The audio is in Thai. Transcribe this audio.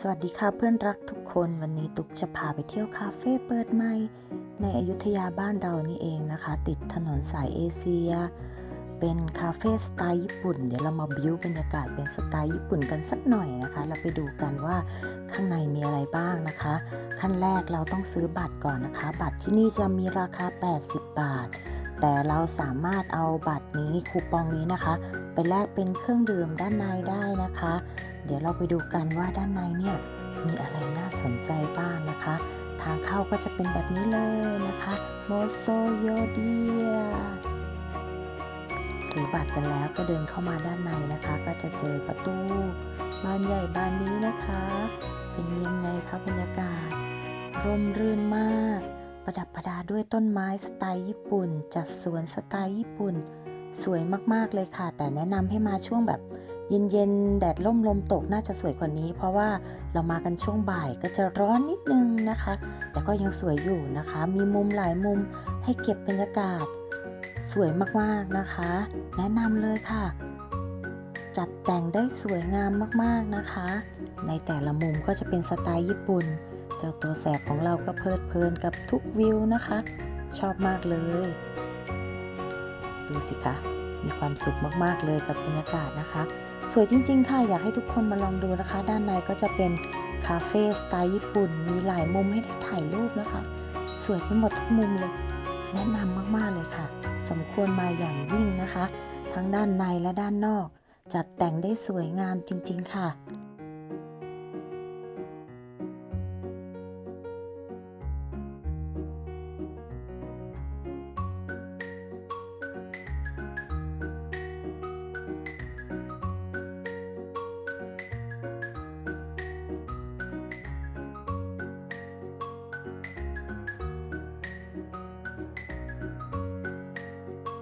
สวัสดีค่ะเพื่อนรักทุกคนวันนี้ตุกจะพาไปเที่ยวคาเฟ่เปิดใหม่ ในอยุธยาบ้านเรานี่เองนะคะ ติดถนนสายเอเชีย เป็นคาเฟ่สไตล์ญี่ปุ่น เดี๋ยวเรามาบิวบรรยากาศเป็นสไตล์ญี่ปุ่นกันสักหน่อยนะคะ เราไปดูกันว่าข้างในมีอะไรบ้างนะคะ ขั้นแรกเราต้องซื้อบัตรก่อนนะคะ บัตรที่นี่จะมีราคา 80 บาท แต่เราสามารถเอาบัตรนี้คูปองนี้นะคะ ไปแลกเป็นเครื่องดื่มด้านในได้นะคะ เดี๋ยวเราไปดูกันว่าด้านในเนี่ยมีอะไรน่าสนใจบ้างนะคะ ทางเข้าก็จะเป็นแบบนี้เลยนะคะโมโซโยเดียซื้อบัตรกันแล้วก็เดินเข้ามาด้านในนะคะ ก็จะเจอประตูบานใหญ่บานนี้นะคะ เป็นยังไงคะบรรยากาศร่มรื่นมาก ประดับประดาด้วยต้นไม้สไตล์ญี่ปุ่น จัดสวนสไตล์ญี่ปุ่น สวยมากๆเลยค่ะ แต่แนะนำให้มาช่วงแบบเย็นๆ แดดล่มลมตกน่าจะสวยกว่านี้ เพราะว่าเรามากันช่วงบ่ายก็จะร้อนนิดนึงนะคะ แต่ก็ยังสวยอยู่นะคะ มีมุมหลายมุมให้เก็บบรรยากาศ สวยมากๆนะคะ แนะนำเลยค่ะ จัดแต่งได้สวยงามมากๆนะคะ ในแต่ละมุมก็จะเป็นสไตล์ญี่ปุ่น จ้าตัวแสบของเราก็เพลิดเพลินกับทุกวิวนะคะ ชอบมากเลย ดูสิคะ มีความสุขมากๆเลยกับบรรยากาศนะคะ สวยจริง ๆ ค่ะ อยากให้ทุกคนมาลองดูนะคะ ด้านในก็จะเป็นคาเฟ่สไตล์ญี่ปุ่น มีหลายมุมให้ได้ถ่ายรูปนะคะ สวยไปหมดทุกมุมเลย แนะนำมากๆเลยค่ะ สมควรมาอย่างยิ่งนะคะ ทั้งด้านในและด้านนอก จัดแต่งได้สวยงามจริง ๆ ค่ะ